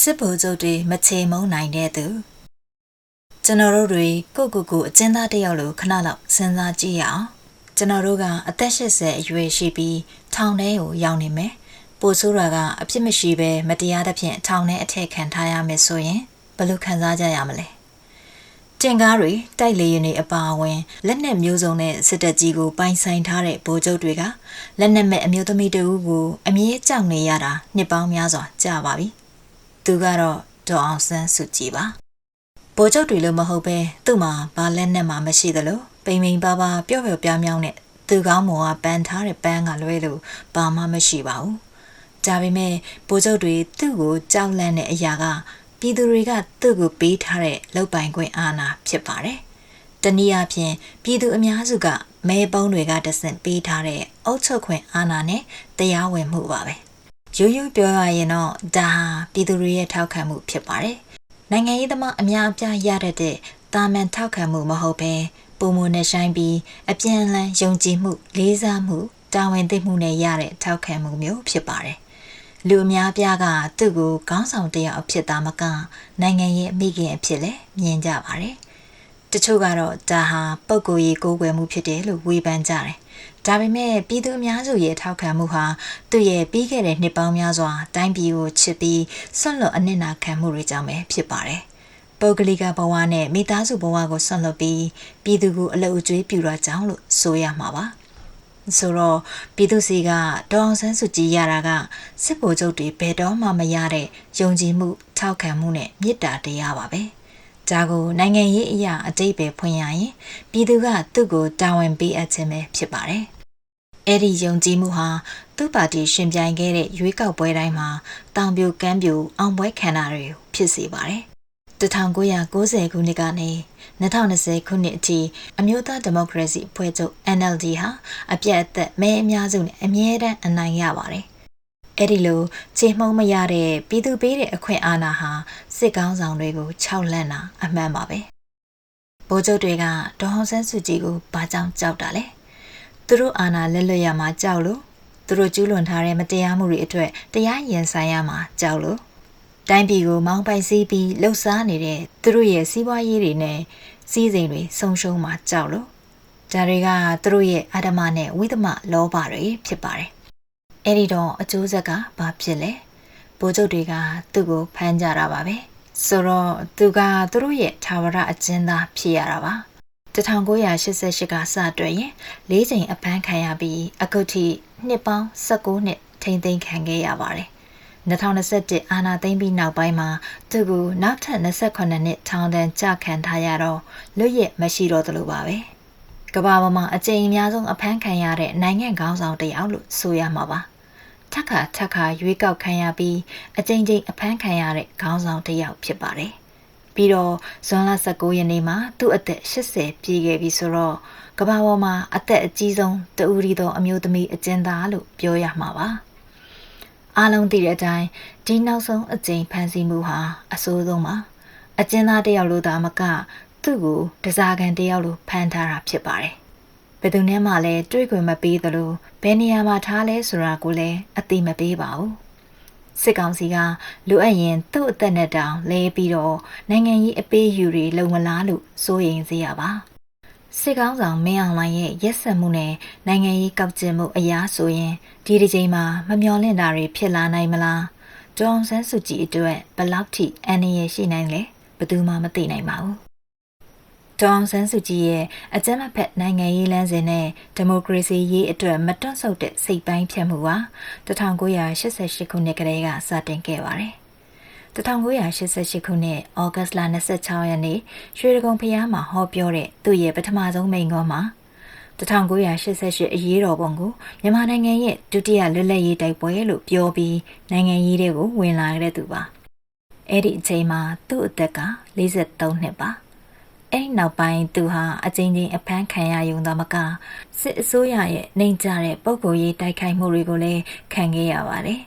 စစ်ဗိုလ်ချုပ်တွေမချေမုန်းနိုင်တဲ့သူကျွန်တော်တို့တွေကိုကိုကိုအကျဉ်းသားတစ်ယောက်လိုခဏလောက်စဉ်းစားကြည့်ရအောင်ကျွန်တော်တို့ကအသက်80အရွယ်ရှိပြီးထောင်ထဲကိုရောက်နေမယ်ပိုဆိုးတာကအပြစ်မရှိဘဲမတရားသဖြင့်ထောင်ထဲအထက်ခံထားရမယ်ဆိုရင်ဘယ်လိုခံစားကြရမလဲတင်ကားတွေတိုက်လေရင်တွေအပါအဝင်လက်နက်မျိုးစုံနဲ့စစ်တပ်ကြီးကိုပိုင်ဆိုင်ထားတဲ့ဗိုလ်ချုပ်တွေကလက်နက်မဲ့အမျိုးသမီးတဦးကိုအမြဲကြောက်နေရတာနှစ်ပေါင်းများစွာကြာပါပြီ။ သူကတော့ဒေါ်အောင်ဆန်းစုကြည်ပါ။ဗိုလ်ချုပ်တွေလို့မဟုတ်ပဲသူ့မှာဘာလက်နက်မှမရှိသလိုပိန်ပိန်ပါပါပျော့ပျော့ပြားမြောင်းနဲ့သူကောင်းမော်ကပန်းထားတဲ့ပန်းကလွဲလို့ဘာမှမရှိပါဘူး။ဒါပေမဲ့ဗိုလ်ချုပ်တွေသူ့ကိုကြောက်လန့်တဲ့အရာကပြည်သူတွေကသူ့ကိုပေးထားတဲ့လောက်ပိုင်ခွင့်အာဏာဖြစ်ပါတယ်။တနည်းအားဖြင့်ပြည်သူအများစုကမဲပုံးတွေကတဆင့်ပေးထားတဲ့အုပ်ချုပ်ခွင့်အာဏာနဲ့တရားဝင်မှုပါပဲ။ ရိုးရိုးပြောရရင်တော့ဒါဟာပြည်သူတွေရဲ့ထောက်ခံမှုဖြစ်ပါတယ်။နိုင်ငံရေးသမားအများအပြားရတဲ့တာမန်ထောက်ခံမှုမဟုတ်ဘဲပုံမနဲ့ဆိုင်ပြီးအပြန်အလှန်ယုံကြည်မှု လေးစားမှုတာဝန်သိမှုနဲ့ရတဲ့ထောက်ခံမှုမျိုးဖြစ်ပါတယ်လူအများပြားကသူ့ကိုခေါင်းဆောင်တယောက်အဖြစ်သားမကနိုင်ငံရဲ့မိခင်အဖြစ်လည်းမြင်ကြပါတယ်။ တချို့ကတော့ဒါဟာပုံကိုယ်ရေးကိုးကွယ်မှုဖြစ်တယ်လို့ဝေဖန်ကြတယ်။ဒါပေမဲ့ပြည်သူအများစုရဲ့ထောက်ခံမှုဟာသူ့ရဲ့ပြီးခဲ့တဲ့နှစ်ပေါင်းများစွာတိုင်းပြည်ကိုချစ်ပြီးဆွန့်လွတ်အနစ်နာခံမှုတွေကြောင့်ပဲဖြစ်ပါတယ်။ပုဂ္ဂလိကဘဝနဲ့မိသားစုဘဝကိုဆွန့်လွတ်ပြီးပြည်သူကိုအလုပ်အကျွေးပြုတာကြောင့်လို့ဆိုရမှာပါ။ဆိုတော့ပြည်သူစီကဒေါအောင်ဆန်းစုကြည်ရတာကစစ်ဗိုလ်ချုပ်တွေဘယ်တော့မှမရတဲ့ယုံကြည်မှုထောက်ခံမှုနဲ့မေတ္တာတရားပါပဲ ဒါကိုနိုင်ငံရေးအရာအတိတ်ပဲဖွင့်ရရင်ပြည်သူကသူ့ကိုတာဝန်ပေးအပ်ခြင်းပဲဖြစ်ပါတယ်အဲ့ဒီယုံကြည်မှုဟာသူ့ပါတီရှင်ပြိုင်ခဲ့တဲ့ရွေးကောက်ပွဲတိုင်းမှာတောင်ပြိုကမ်းပြိုအောင်ပွဲခံတာတွေဖြစ်စေပါတယ်1990ခုနှစ်ကနေ2020ခုနှစ်အထိအမျိုးသားဒီမိုကရေစီအဖွဲ့ချုပ် NLD ဟာအပြတ်အသက်မဲအများစုနဲ့အမြဲတမ်းအနိုင်ရပါတယ်။ အဲ့ဒီလိုခြေမှုံးမရတဲ့ပြည်သူပေးတဲ့အခွင့်အာဏာဟာစစ်ကောင်းဆောင်တွေကိုခြောက်လန့်တာအမှန်ပါပဲ။ဗိုလ်ချုပ်တွေကဒေါအောင်ဆန်းစုကြည်ကိုဘာကြောင့်ကြောက်တာလဲ။သူတို့အာဏာလက်လွတ်ရမှာကြောက်လို့သူတို့ကျူးလွန်ထားတဲ့မတရားမှုတွေအတွက်တရားရင်ဆိုင်ရမှာကြောက်လို့တိုင်းပြည်ကိုမောင်းပိုက်စီးပြီးလှုပ်ရှားနေတဲ့သူတို့ရဲ့စီးပွားရေးတွေနဲ့စီးစိမ်တွေဆုံးရှုံးမှာကြောက်လို့ဒါတွေကသူတို့ရဲ့အာဓမနဲ့ဝိသမလောဘတွေဖြစ်ပါတယ်။ အဲ့ဒီတော့အကျိုးဆက်ကဘာဖြစ်လဲ။ဗိုလ်ချုပ်တွေကသူ့ကိုဖမ်းကြတာပါပဲ။ဆိုတော့သူကသူတို့ရဲ့ထာဝရအကျဉ်းသားဖြစ်ရတာပါ။1988ကစတွေ့ရင်၄ချိန်အပန်းခံရပြီးအခုထိနှစ်ပေါင်း19နှစ်ထိမ့်သိမ်းခံခဲ့ရပါတယ်2021အာနာသိမ့်ပြီးနောက်ပိုင်းမှာသူ့ကိုနောက်ထပ်28နှစ်ထောင်ဒဏ်ကြခံထားရတော့လွတ်ရက်မရှိတော့သလိုပါပဲကဘာပေါ်မှာအကြိမ်အများဆုံးအဖမ်းခံရတဲ့နိုင်ငံခေါင်းဆောင်တယောက်လို့ဆိုရမှာပါ ထက်ခါထက်ခါရွေးကောက်ခံရပြီးအကြိမ်ကြိမ်အဖမ်းခံရတဲ့ခေါင်းဆောင်တယောက်ဖြစ်ပါတယ်ပြီးတော့ဇွန်လ19ရက်နေ့မှာသူ့အသက်80ပြည့်ခဲ့ပြီဆိုတော့ကဘာပေါ်မှာအသက်အကြီးဆုံးတဦးရီသောအမျိုးသမီးအကျဉ်းသားလို့ပြောရမှာပါ။အားလုံးသိတဲ့အတိုင်းဒီနောက်ဆုံးအကြိမ်ဖန်ဆီးမှုဟာအဆိုးဆုံးပါအကျဉ်းသားတယောက်လိုသာမက သူ့ကိုတစားကန်တယောက်လိုဖမ်းထားတာဖြစ်ပါတယ်ဘ ယ်သူနဲ့မှလည်းတွေ့ခွင့်မပေးသလိုဘယ်နေရာမှာထားလဲဆိုတာကိုလည်းအသိမပေးပါဘူးစစ်ကောင်စီကလိုအပ်ရင်သူ့အသက်နဲ့တောင်လဲပြီးတော့နိုင်ငံရေးအပေးယူတွေလုံမလားလို့စိုးရိမ်စေရပါစစ်ကောင်းဆောင်မင်းအောင်လှိုင်ရဲ့ရက်စက်မှုနဲ့နိုင်ငံရေးကောက်ကျင်မှုအရာဆိုရင်ဒီဒီချိန်မှာမမျော်လင့်တာတွေဖြစ်လာနိုင်မလားဒေါအောင်ဆန်းစုကြည်အတွက်ဘလောက်ထိအန္တရာယ်ရှိနိုင်လဲဘယ်သူမှမသိနိုင်ပါဘူး ဒေါအောင်ဆန်းစုကြည်ရဲ့အကြမ်းမဖက်နိုင်ငံရေးလမ်းစဉ်နဲ့ဒီမိုကရေစီရေးအတွက်မတွန့်ဆုတ်တဲ့စိတ်ပိုင်းဖြတ်မှုဟာ1988ခုနှစ်ကတည်းကစတင်ခဲ့ပါတယ်1988ခုနှစ်ဩဂတ်လ26ရက်နေ့ရွှေဒဂုံဖျားမှာဟောပြောတဲ့သူ့ရဲ့ပထမဆုံးမိန့်ခွန်းမှာ1988အရေးတော်ပုံကိုမြန်မာနိုင်ငံရဲ့ဒုတိယလွတ်လပ်ရေးတိုက်ပွဲလို့ပြောပြီးနိုင်ငံရေးတွေကိုဝင်လာခဲ့တဲ့သူပါအဲ့ဒီအချိန်မှာသူ့အသက်က43နှစ်ပါ အဲ့ဒီနောက်ပိုင်းသူဟာအကြိမ်ကြိမ်အဖမ်းခံရယုံသားမကစစ်အစိုးရရဲ့နှိမ်ကြတဲ့ပုံကိုရေးတိုက်ခိုက်မှုတွေကိုလည်းခံခဲ့ရပါတယ်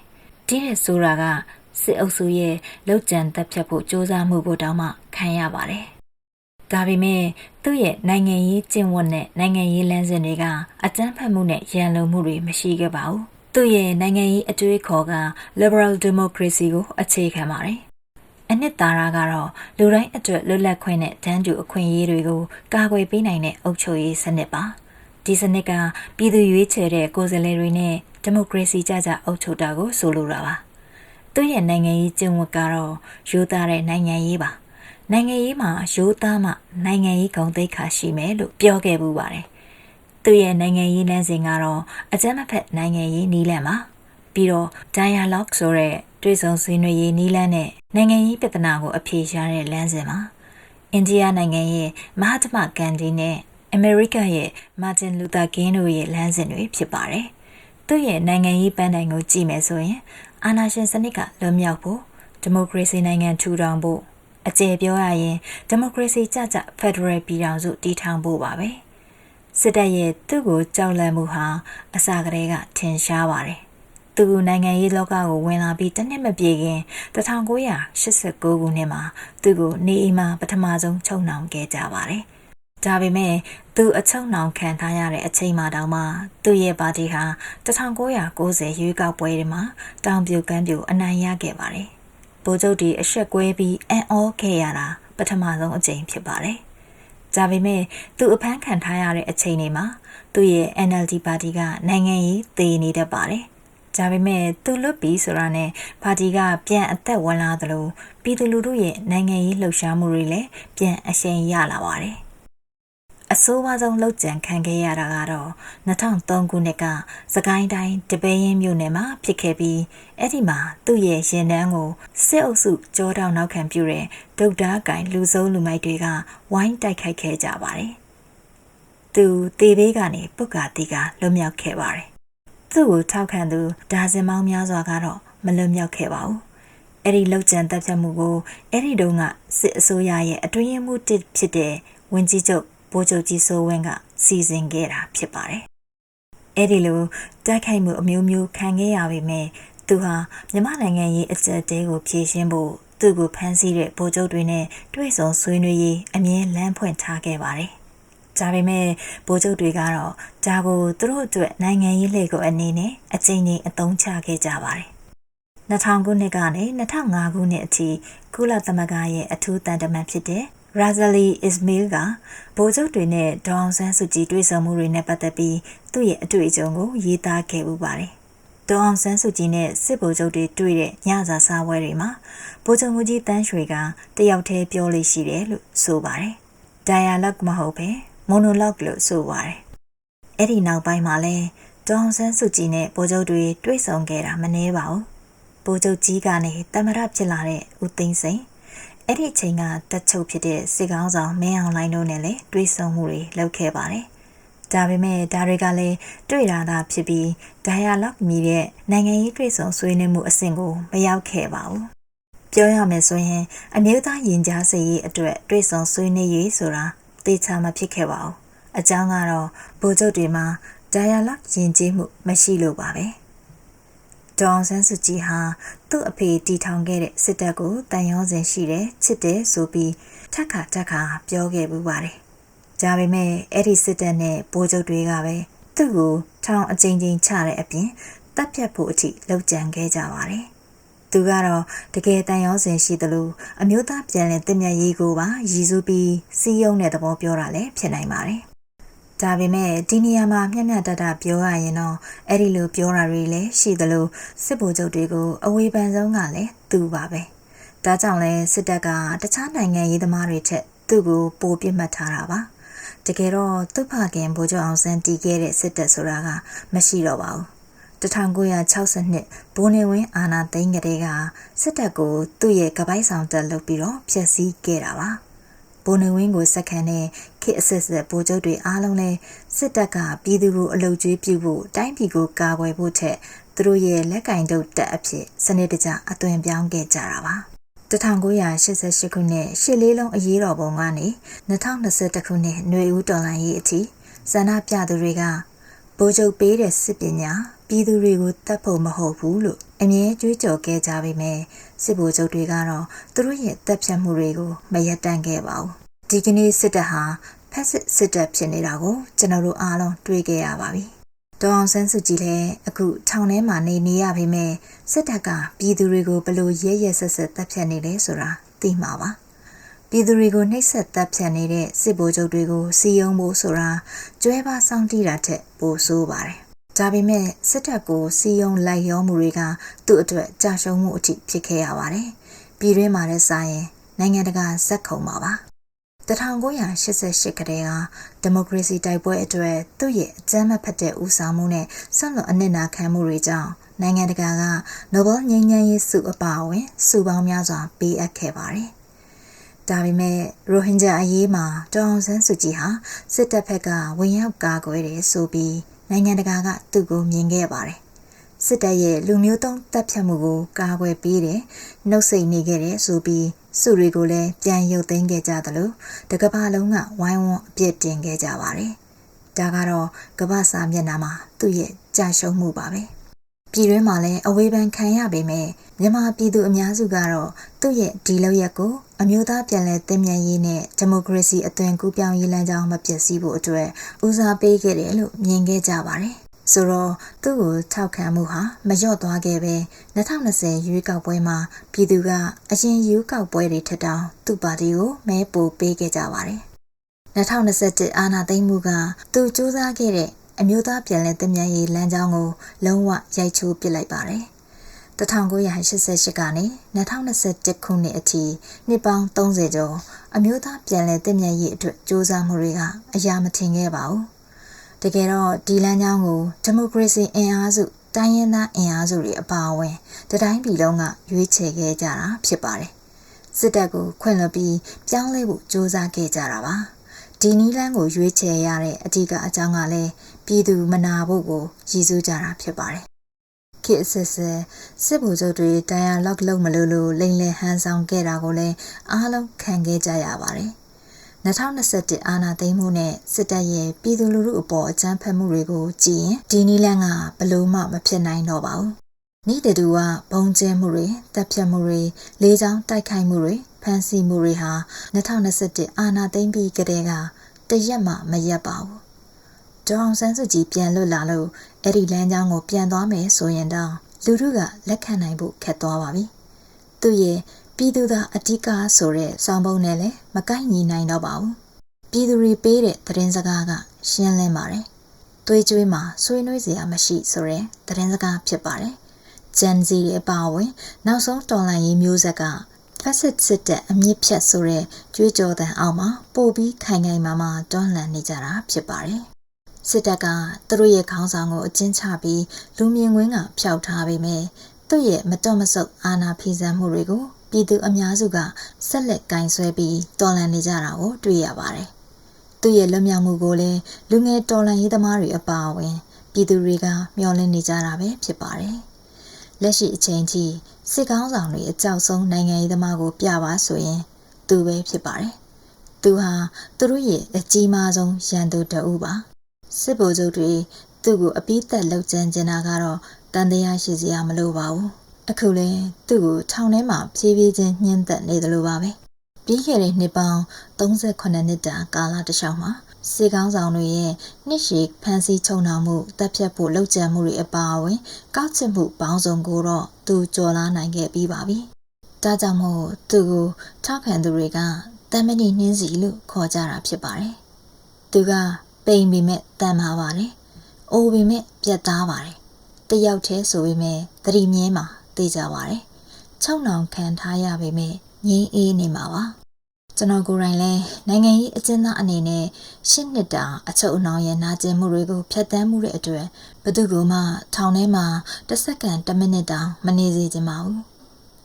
ဒီတဲ့ဆိုတာကစစ်အုပ်စုရဲ့လောက်ကျန်တပ်ဖြတ်ဖို့စ조사မှုကိုတောင်မှခံရပါတယ်။ဒါပေမဲ့သူ့ရဲ့နိုင်ငံရေးကျင့်ဝတ်နဲ့နိုင်ငံရေးလမ်းစဉ်တွေကအကြမ်းဖက်မှုနဲ့ရန်လိုမှုတွေမရှိခဲ့ပါဘူး။သူ့ရဲ့နိုင်ငံရေးအတွေးခေါ်က liberal democracy ကိုအခြေခံပါတယ် အနှစ်သာရကတော့လူတိုင်းအတွက်လွတ်လပ်ခွင့်နဲ့တန်းတူအခွင့်အရေးတွေကိုကာကွယ်ပေးနိုင်တဲ့အုပ်ချုပ်ရေးစနစ်ပါဒီစနစ်ကပြည်သူရွေးချယ်တဲ့ကိုယ်စားလှယ်တွေနဲ့ဒီမိုကရေစီကြကြအုပ်ချုပ်တာကိုဆိုလိုတာပါသူရဲ့နိုင်ငံရေးကျင့်ဝတ်ကတော့ရိုးသားတဲ့နိုင်ငံရေးပါနိုင်ငံရေးမှာရိုးသားမှနိုင်ငံရေးဂုဏ်သိက္ခာရှိမယ်လို့ပြောခဲ့ပူပါတယ်သူရဲ့နိုင်ငံရေးလမ်းစဉ်ကတော့အကြမ်းမဖက်နိုင်ငံရေးနည်းလမ်းပါပြီးတော့ dialogue ဆိုတဲ့ တွေ့ဆုံဆွေးနွေးရေးနည်းလမ်းနဲ့နိုင်ငံရေးပြဿနာကိုအဖြေရှာတဲ့လမ်းစဉ်ပါအိန္ဒိယနိုင်ငံရဲ့မဟာတမဂန္ဒီနဲ့အမေရိကရဲ့မာတင်လူသာကင်းတို့ရဲ့လမ်းစဉ်တွေဖြစ်ပါတယ်သူ့ရဲ့နိုင်ငံရေးပန်းတိုင်ကိုကြည့်မယ်ဆိုရင်အာဏာရှင်စနစ်ကလွတ်မြောက်ဖို့ဒီမိုကရေစီနိုင်ငံထူထောင်ဖို့အကျေပြောရရင်ဒီမိုကရေစီကြကြဖက်ဒရယ်ပြည်ထောင်စုတည်ထောင်ဖို့ပါပဲစစ်တပ်ရဲ့သူ့ကိုကြောက်လန့်မှုဟာအစကတည်းကထင်ရှားပါတယ် သူနိုင်ငံရေးလောကကိုဝင်လာပြီးတနှစ်မပြည့်ခင်1989ခုနှစ်မှာသူ့ကိုနေအိမ်မှာပထမဆုံးချုပ်နှောင်ခဲ့ကြပါတယ်။ဒါပေမဲ့သူအချုပ်နှောင်ခံထားရတဲ့အချိန်မှတောင်မှသူ့ရဲ့ပါတီဟာ1990ရွေးကောက်ပွဲတွေမှာတောင်ပြိုကမ်းပြိုအနိုင်ရခဲ့ပါတယ်။ဗိုလ်ချုပ်တီအဆက်ကွဲပြီးအန်အောခဲ့ရတာပထမဆုံးအကြိမ်ဖြစ်ပါတယ်။ဒါပေမဲ့သူအဖမ်းခံထားရတဲ့အချိန်တွေမှာသူ့ရဲ့ NLD ပါတီကနိုင်ငံရေးသေနေတတ်ပါတယ်။ ဒါပေမဲ့သူလွတ်ပြီဆိုတာနဲ့ပါတီကပြန်အသက်ဝင်လာသလိုပြည်သူလူထုရဲ့နိုင်ငံရေးလှုပ်ရှားမှုတွေလည်းပြန်အရှိန်ရလာပါတယ်။အဆိုးဝါးဆုံးလှုပ်ကြံခံခဲ့ရတာကတော့2003ခုနှစ်ကစကိုင်းတိုင်းတပင်းရင်မြို့နယ်မှာဖြစ်ခဲ့ပြီးအဲ့ဒီမှာသူ့ရဲ့ရင်တန်းကိုစစ်အုပ်စုကြောတောင်နောက်ခံပြုတဲ့ဒုတ်တားကင်လူဆုံးလူမိုက်တွေကဝိုင်းတိုက်ခိုက်ခဲ့ကြပါတယ်။သူတေဘေးကနေပုတ်ကာတီကလွတ်မြောက်ခဲ့ပါတယ် သူ့ကိုထောက်ခံသူဒါဇင်ပေါင်းများစွာကတော့မလွတ်မြောက်ခဲ့ပါဘူး။အဲ့ဒီလောက်ကျန်တပ်ဖြတ်မှုကိုအဲ့ဒီတုန်းကစစ်အစိုးရရဲ့အတွင်းမှုတစ်ဖြစ်တဲ့ဝင်ကြီးချုပ်ဗိုလ်ချုပ်ကြီးစိုးဝင်းကစီစဉ်ခဲ့တာဖြစ်ပါတယ်။အဲ့ဒီလိုတိုက်ခိုက်မှုအမျိုးမျိုးခံခဲ့ရပေမဲ့သူဟာမြန်မာနိုင်ငံရေးအကြက်တဲကိုဖြေရှင်းဖို့သူ့ကိုဖမ်းဆီးတဲ့ဗိုလ်ချုပ်တွေနဲ့တွေ့ဆုံဆွေးနွေးရေးအမြဲလမ်းဖွင့်ထားခဲ့ပါတယ် ဒါပေမဲ့ဗိုလ်ချုပ်တွေကတော့ဒါကိုသူတို့အတွက်နိုင်ငံရေးလှည့်ကိုအနေနဲ့အကြိမ်ကြိမ်အသုံးချခဲ့ကြပါတယ်။2000ခုနှစ်ကနေ2005ခုနှစ်အထိကုလသမဂ္ဂရဲ့အထူးတန်တမန်ဖြစ်တဲ့ Razali Ismail ကဗိုလ်ချုပ်တွေနဲ့ဒေါအောင်ဆန်းစုကြည်တွေ့ဆုံမှုတွေနဲ့ပတ်သက်ပြီးသူ့ရဲ့အတွေ့အကြုံကိုရေးသားခဲ့ဥပါတယ်။ဒေါအောင်ဆန်းစုကြည်နဲ့စစ်ဗိုလ်ချုပ်တွေတွေ့တဲ့ညစာစားပွဲတွေမှာဗိုလ်ချုပ်မူကြီးတန်းရွှေကတယောက်တည်းပြောလို့ရှိတယ်လို့ဆိုပါတယ်။ dialogue မဟုတ်ပဲ မိုနိုလော့လို့ဆိုပါတယ်။အဲ့ဒီနောက်ပိုင်းမှာလဲဒေါန်ဆန်းစုကြည်နဲ့ဗိုလ်ချုပ်တွေတွေ့ဆုံခဲ့တာမနှဲပါဘူး။ဗိုလ်ချုပ်ကြီးကနေတမရဖြစ်လာတဲ့ဦးသိန်းစိန်အဲ့ဒီအချိန်ကတက်ချုပ်ဖြစ်တဲ့စစ်ကောင်းဆောင်မင်းအောင်လှိုင်တို့နဲ့လည်းတွေ့ဆုံမှုတွေလုပ်ခဲ့ပါတယ်။ဒါပေမဲ့ဒါတွေကလည်းတွေ့ရတာဖြစ်ပြီး dialogue မြည်တဲ့နိုင်ငံရေးတွေ့ဆုံဆွေးနွေးမှုအဆင့်ကိုမရောက်ခဲ့ပါဘူး။ပြောရမယ်ဆိုရင် အမျိုးသားရင်ကြားစေရေးအတွက်တွေ့ဆုံဆွေးနွေးရေးဆိုတာ သေချာမဖြစ်ခဲ့ပါဘူးအကြောင်းကတော့ဗိုလ်ချုပ်တွေမှာ dialogue ယဉ်ကျေးမှုမရှိလို့ပါပဲဒေါန်ဆန်းစုကြည်ဟာသူ့အဖေတီထောင်ခဲ့တဲ့စစ်တပ်ကိုတန်ရောစဉ်ရှိတယ်ချစ်တယ်ဆိုပြီးထက်ခါထက်ခါပြောခဲ့ပူပါတယ်ဒါပေမဲ့အဲ့ဒီစစ်တပ်နဲ့ဗိုလ်ချုပ်တွေကပဲသူ့ကိုထောင်အကြိမ်ကြိမ်ချတဲ့အပြင်တပ်ဖြတ်ဖို့အထိလှုပ်ကြံခဲ့ကြပါတယ် သူကတော့တကယ်တန်ရောစင်ရှိသလိုအမျိုးသားပြန်လည်တည်မြဲရေးကိုပါရည်စူးပြီးစီးယုံတဲ့သဘောပြောတာလည်းဖြစ်နိုင်ပါတယ်။ဒါပေမဲ့ဒီနေရာမှာမျက်မျက်တတပြောရရင်တော့အဲ့ဒီလိုပြောတာတွေလည်းရှိသလိုစစ်ဗိုလ်ချုပ်တွေကိုအဝေဖန်ဆုံးကလည်းသူပါပဲ။ဒါကြောင့်လဲစစ်တပ်ကတခြားနိုင်ငံရေးသမားတွေထက်သူ့ကိုပိုပြစ်မှတ်ထားတာပါ။တကယ်တော့သူ့ဖခင်ဗိုလ်ချုပ်အောင်ဆန်းတီးခဲ့တဲ့စစ်တပ်ဆိုတာကမရှိတော့ပါဘူး။ 1962ဘိုးနေဝင်းအာနာသိန်းကလေးကစစ်တပ်ကိုသူ့ရဲ့ကပိုက်ဆောင်တက်လုပ်ပြီးတော့ဖျက်ဆီးခဲ့တာပါဘိုးနေဝင်းကိုစက္ကန့်နဲ့ခေအဆက်ဆက်ဗိုလ်ချုပ်တွေအားလုံးလဲစစ်တပ်ကပြည်သူကိုအလုကျွေးပြုဖို့တိုင်းပြည်ကိုကာကွယ်ဖို့ထက်သူတို့ရဲ့လက်ကင်တုတ်တက်အဖြစ်စနစ်တကျအသွင်ပြောင်းခဲ့ကြတာပါ1988ခုနှစ်ရှစ်လေးလုံးအရေးတော်ပုံကနေ2021ခုနှစ်ຫນွေဦးတော်လှန်ရေးအထိဆန္ဒပြသူတွေက ဗိုလ်ချုပ်ပေးတဲ့စစ်ပညာပြည်သူတွေကိုတတ်ဖို့မဟုတ်ဘူးလို့အမြဲကြွေးကြော်ခဲ့ကြပေမဲ့စစ်ဗိုလ်ချုပ်တွေကတော့သူတို့ရဲ့တပ်ဖြတ်မှုတွေကိုမရပ်တန့်ခဲ့ပါဘူးဒီကနေ့စစ်တပ်ဟာဖက်စစ်စစ်တပ်ဖြစ်နေတာကိုကျွန်တော်တို့အားလုံးတွေ့ခဲ့ရပါပြီဒေါအောင်ဆန်းစုကြည်လည်းအခုထောင်ထဲမှာနေနေရပေမဲ့စစ်တပ်ကပြည်သူတွေကိုဘလို့ရဲရဲဆက်ဆက်တပ်ဖြတ်နေလဲဆိုတာသိမှာပါ ပြည်သူတွေကိုနှိပ်စက်တပ်ဖြတ်နေတဲ့စစ်ဗိုလ်ချုပ်တွေကိုစီယုံဖို့ဆိုတာကျွဲပါဆောင်တီးတာထက်ပိုဆိုးပါတယ်ဒါပေမဲ့စစ်တပ်ကိုစီယုံလိုက်ရောမှုတွေကသူ့အတွက်ကြာရှုံးမှုအထိဖြစ်ခဲ့ရပါတယ်ပြည်တွင်းမှာလည်းစာရင်နိုင်ငံတကာဇက်ခုံပါပါ1988ကတည်းကဒီမိုကရေစီတိုက်ပွဲအတွက်သူ့ရဲ့အကြမ်းမဖက်တဲ့ဦးဆောင်မှုနဲ့ဆွန့်လွတ်အနစ်နာခံမှုတွေကြောင့်နိုင်ငံတကာကနိုဘယ်ငြိမ်းချမ်းရေးဆုအပါအဝင်ဆုပေါင်းများစွာပေးအပ်ခဲ့ပါတယ်။ ဒါပေမဲ့ရိုဟင်ဂျာအရေးမှာတောင်ဆန်းစုကြည်ဟာစစ်တပ်ဘက်ကဝင်ရောက်ကာကွယ်တယ်ဆိုပြီးနိုင်ငံတကာကသူ့ကိုမြင်ခဲ့ပါတယ်။စစ်တပ်ရဲ့လူမျိုးတုံးတပ်ဖြတ်မှုကိုကာကွယ်ပေးတယ်နှုတ်ဆက်နေခဲ့တယ်ဆိုပြီးစုတွေကိုလည်းပြန်ရုပ်သိမ်းခဲ့ကြသလိုတကဘာလုံးကဝိုင်းဝန်းအပြစ်တင်ခဲ့ကြပါတယ်။ဒါကတော့ကမ္ဘာစာမျက်နှာမှာသူ့ရဲ့ကြာရှုံးမှုပါပဲ။ပြည်တွင်းမှာလည်းအဝေးပန်းခံရပေမဲ့မြန်မာပြည်သူအများစုကတော့သူ့ရဲ့ဒီလောက်ရက်ကို အမျိုးသားပြန်လည်သင့်မြတ်ရေးနဲ့ဒီမိုကရေစီအသွင်ကူးပြောင်းရေးလမ်းကြောင်းမပြည့်စည်ဖို့အတွက်ဦးစားပေးခဲ့တယ်လို့မြင်ခဲ့ကြပါတယ်။ဆိုတော့သူ့ကိုထောက်ခံမှုဟာမလျော့သွားခဲ့ပဲ2020ရွေးကောက်ပွဲမှာပြည်သူကအရင်ရွေးကောက်ပွဲတွေထက်တောင်သူ့ပါတီကိုမဲပိုပေးခဲ့ကြပါတယ်2021အာဏာသိမ်းမှုကသူစူးစမ်းခဲ့တဲ့အမျိုးသားပြည်လဲတည်မြဲရေးလမ်းကြောင်းကိုလုံးဝရိုက်ချိုးပစ်လိုက်ပါတယ် 1988ကနေ2021ခုနှစ်အထိနှစ်ပေါင်း30ကျော်အမျိုးသားပြည်လဲတည်မြဲရေးအတွက်စူးစမ်းမှုတွေကအရာမထင်ခဲ့ပါဘူး။တကယ်တော့ဒီလမ်းကြောင်းကိုဒီမိုကရေစီအင်အားစုတိုင်းရင်းသားအင်အားစုတွေအပါအဝင်တတိုင်းပြည်လုံးကရွေးချယ်ခဲ့ကြတာဖြစ်ပါတယ်စစ်တပ်ကိုခွင့်လွှတ်ပြီးပြောင်းလဲဖို့ကြိုးစားခဲ့ကြတာပါဒီနီးလန်းကိုရွေးချယ်ရတဲ့အဓိကအကြောင်းကလည်းပြည်သူမနာဖို့ကိုရည်စူးကြတာဖြစ်ပါတယ် ခေတ်ဆက်ဆက်စစ်ဗိုလ်ချုပ်တွေတရားလောက်လုံးမလို့လို့လိန်လည်ဟန်ဆောင်ခဲ့တာကိုလည်းအားလုံးခံခဲ့ကြရပါတယ်2021အာဏာသိမ်းမှုနဲ့စစ်တပ်ရဲ့ပြည်သူလူထုအပေါ်အကြမ်းဖက်မှုတွေကိုကြည့်ရင်ဒီနီလန်းကဘလို့မှမဖြစ်နိုင်တော့ပါဘူး။ဤတတူကဘုံကျဲမှုတွေတပ်ဖြတ်မှုတွေလေးချောင်းတိုက်ခိုက်မှုတွေဖမ်းဆီးမှုတွေဟာ2021အာဏာသိမ်းပြီးကတည်းကတရက်မှမရက်ပါဘူး။ ဒေါအောင်ဆန်းစုကြည်ပြန်လွတ်လာလို့အဲ့ဒီလမ်းကြောင်းကိုပြန်သွားမယ်ဆိုရင်တော့လူထုကလက်ခံနိုင်ဖို့ခက်သွားပါပြီ။သူ့ရဲ့ပြည်သူသာအဓိကဆိုတဲ့စောင်းပုံနဲ့လည်းမကိုက်ညီနိုင်တော့ပါဘူးပြည်သူတွေပေးတဲ့သတင်းစကားကရှင်းလင်းပါတယ်သွေးကြွေးမှာဆွေးနွေးစရာမရှိဆိုတဲ့သတင်းစကားဖြစ်ပါတယ်ဂျန်စီရဲ့အပါအဝင်နောက်ဆုံးတော်လှန်ရေးမျိုးဆက်ကဖက်စစ်စစ်တဲ့အမြင့်ဖြတ်ဆိုတဲ့ကြွေးကြော်တဲ့အောက်မှာပို့ပြီးခိုင်ခိုင်မာမာတွန်းလှန်နေကြတာဖြစ်ပါတယ် စစ်တပ်ကသူတို့ရဲ့ခေါင်းဆောင်ကိုအကျဉ်းချပြီးလူမြင်ကွင်းကဖျောက်ထားပေမဲ့သူ့ရဲ့မတော်မဆုပ်အာဏာဖီဆန်မှုတွေကိုပြည်သူအများစုကဆက်လက်ကင်ဆွဲပြီးတော်လှန်နေကြတာကိုတွေ့ရပါတယ်။သူ့ရဲ့လွတ်မြောက်မှုကိုလည်းလူငယ်တော်လှန်ရေးသမားတွေအပါအဝင်ပြည်သူတွေကမျှော်လင့်နေကြတာပဲဖြစ်ပါတယ်။လက်ရှိအချိန်ထိစစ်ကောင်းဆောင်တွေအကြောက်ဆုံးနိုင်ငံရေးသမားကိုပြပါဆိုရင် သူပဲဖြစ်ပါတယ်။သူဟာသူတို့ရဲ့အကြီးမားဆုံးရန်သူတအုပ်ပါ။ စစ်ဗိုလ်ချုပ်တွေသူ့ကိုအပိသက်လှုပ်ကြံနေတာကတော့တန်တရားရှိစရာမလိုပါဘူး။အခုလဲသူ့ကိုထောင်ထဲမှာဖြည်းဖြည်းချင်းညှင်းသက်နေတယ်လို့ပါပဲပြီးခဲ့တဲ့နှစ်ပေါင်း38နှစ်တာကာလတစ်လျှောက်မှာစေကောင်းဆောင်တွေရဲ့နှစ်ရှည်ဖန်ဆီးချုံနှောင်မှုတပ်ဖြတ်ဖို့လှုပ်ကြံမှုတွေအပါအဝင်ကောက်ချစ်မှုပေါင်းစုံကိုတော့သူကြော်လာနိုင်ခဲ့ပြီးပါပြီ။ဒါကြောင့်မို့သူကိုထောက်ခံသူတွေကတမဏိနှင်းစီလို့ခေါ်ကြတာဖြစ်ပါတယ်။သူက ပိန်ပေမဲ့တန်ပါပါတယ်။အိုပေမဲ့ပြတ်သားပါတယ်။တယောက်တည်းဆိုပေမဲ့သတိမြဲမှာသိကြပါတယ်။ချုံနောင်ခံထားရပေမဲ့ငြင်းအေးနေမှာပါ။ကျွန်တော်ကိုယ်တိုင်လည်းနိုင်ငံရေးအကျဉ်းသားအနေနဲ့ရှစ်နှစ်တာအချုပ်အနှောင်ရဲ့နာကျင်မှုတွေကိုဖျက်ဆီးမှုတဲ့အတွက်ဘသူကမှထောင်ထဲမှာတစ်စက္ကန့်တစ်မိနစ်တောင်မနေစေချင်ပါဘူး။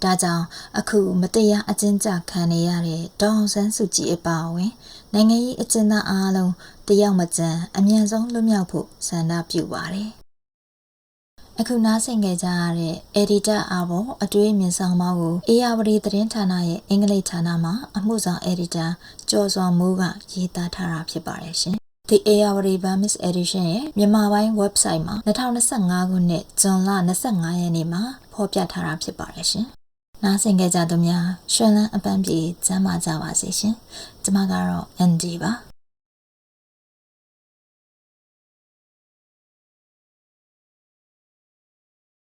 ဒါကြောင့်အခုမတရားအကျဉ်းချခံနေရတဲ့ဒေါအောင်ဆန်းစုကြည်အပါအဝင်နိုင်ငံရေးအကျဉ်းသားအားလုံး တယောက်မကျန်အမြန်ဆုံးလွတ်မြောက်ဖို့ဆန္ဒပြုပါတယ်။အခုနားဆင်ကြကြရတဲ့ editor အဘောအတွေ့အမြင်ဆောင်မကို ARD သတင်းဌာနရဲ့အင်္ဂလိပ်ဌာနမှာအမှုဆောင် editor ကျော်စွာမိုးကရေးသားထားတာဖြစ်ပါတယ်ရှင်။ The ARD Burmese Edition ရဲ့မြန်မာပိုင်း website မှာ2025ခုနှစ်ဇွန်လ25ရက်နေ့မှာဖော်ပြထားတာဖြစ်ပါတယ်ရှင်။နားဆင်ကြကြသူများရှင်လန်းအပန်းပြေကျမ်းမာကြပါစေရှင်။ကျွန်မကတော့ ND ပါ။